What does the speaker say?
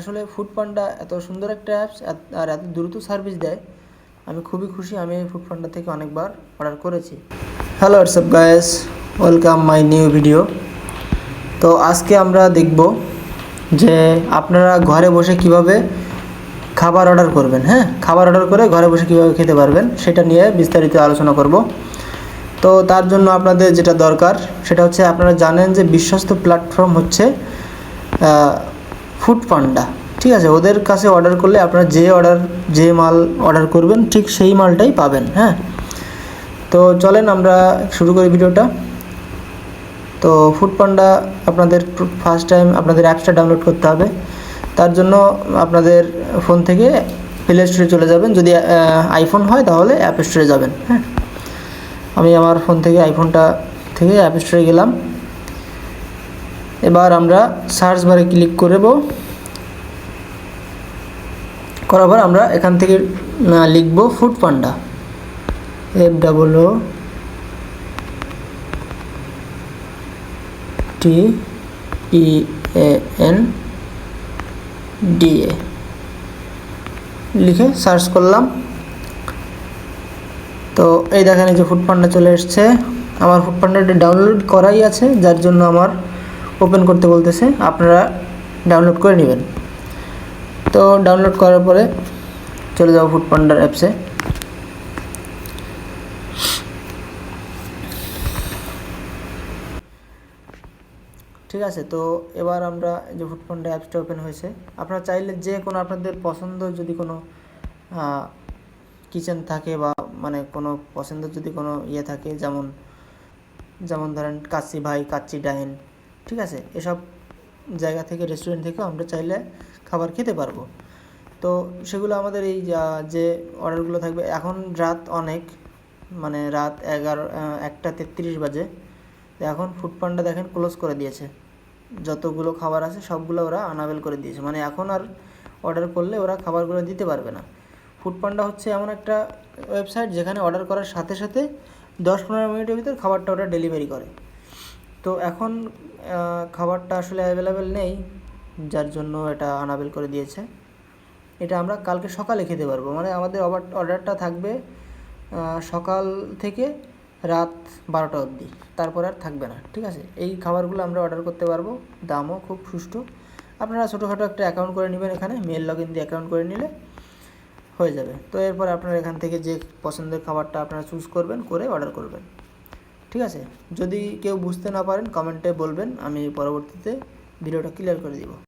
আসলে ফুড পান্ডা এত সুন্দর একটা অ্যাপস আর এত দ্রুত সার্ভিস দেয়। আমি খুবই খুশি আমি ফুড পান্ডা থেকে অনেকবার অর্ডার করেছি। Hello WhatsApp guys welcome my new video তো আজকে আমরা দেখব যে আপনারা ঘরে বসে কীভাবে খাবার অর্ডার করবেন হ্যাঁ? খাবার অর্ডার করে ঘরে বসে কীভাবে খেতে পারবেন, সেটা নিয়ে বিস্তারিত আলোচনা করব। তো তার জন্য আপনাদের যেটা দরকার, সেটা হচ্ছে আপনারা জানেন যে বিশ্বস্ত প্ল্যাটফর্ম হচ্ছে ফুড পান্ডা ঠিক আছে? ওদের কাছে অর্ডার করলে আপনারা যে অর্ডার যে মাল অর্ডার করবেন, ঠিক সেই মালটাই পাবেন হ্যাঁ? তো চলেন আমরা শুরু করি ভিডিওটা। তো ফুড পান্ডা আপনাদের ফার্স্ট টাইম আপনাদের অ্যাপসটা ডাউনলোড করতে হবে। তার জন্য আপনাদের ফোন থেকে প্লে স্টোরে চলে যাবেন। যদি আইফোন হয় তাহলে অ্যাপ স্টোরে যাবেন হ্যাঁ? আমি আমার ফোন থেকে আইফোনটা থেকে অ্যাপ স্টোরে গেলাম। এবার আমরা সার্চ বারে ক্লিক করব করার পর আমরা এখান থেকে লিখব food panda F double O T E N D A লিখে সার্চ করলাম। তো এই দেখেন এই যে ফুড পান্ডা চলে এসছে। আমার ফুড পান্ডাটা ডাউনলোড করাই আছে, যার জন্য আমার ওপেন করতে বলতেছে, আপনারা ডাউনলোড করে নেবেন। তো ডাউনলোড করার পরে চলে যাব ফুড পান্ডার অ্যাপসে ঠিক আছে, তো এবার আমরা যে ফুড অ্যাপসটা ওপেন হয়েছে। আপনারা চাইলে যে কোনো আপনাদের পছন্দ যদি কোনো কিচেন থাকে বা মানে কোনো পছন্দের যদি কোনো ইয়ে থাকে, যেমন যেমন ধরেন কাচ্চি ভাই, কাচ্চি ডাইন ঠিক আছে? এসব জায়গা থেকে রেস্টুরেন্ট থেকে আমরা চাইলে খাবার খেতে পারব। তো সেগুলো আমাদের এই যে অর্ডারগুলো থাকবে, এখন রাত অনেক মানে রাত এগারো একটা তেত্রিশ বাজে। এখন ফুড পান্ডা দেখেন ক্লোজ করে দিয়েছে। যতগুলো খাবার আছে, সবগুলো ওরা আনাবেল করে দিয়েছে। মানে এখন আর অর্ডার করলে ওরা খাবারগুলো দিতে পারবে না। ফুড পান্ডা হচ্ছে এমন একটা ওয়েবসাইট যেখানে অর্ডার করার সাথে সাথে দশ পনেরো মিনিটের ভিতর খাবারটা ওরা ডেলিভারি করে। তো এখন খাবারটা আসলে অ্যাভেলেবেল নেই, যার জন্য এটা আনাবেল করে দিয়েছে। এটা আমরা কালকে সকালে খেতে পারব। মানে আমাদের অর্ডারটা থাকবে সকাল থেকে রাত বারোটা অবধি। তারপর আর থাকবে না, ঠিক আছে? এই খাবারগুলো আমরা অর্ডার করতে পারব। দামও খুব সুষ্ঠু। আপনারা ছোটোখাটো একটা অ্যাকাউন্ট করে নেবেন এখানে মেল লগ ইন দিয়ে অ্যাকাউন্ট করে নিলে হয়ে যাবে। তো এরপর আপনারা এখান থেকে যে পছন্দের খাবারটা আপনারা চুজ করবেন, করে অর্ডার করবেন। ঠিক আছে? যদি কেউ বুঝতে না পারেন কমেন্টে বলবেন, আমি পরবর্তীতে ভিডিওটা ক্লিয়ার করে দিব।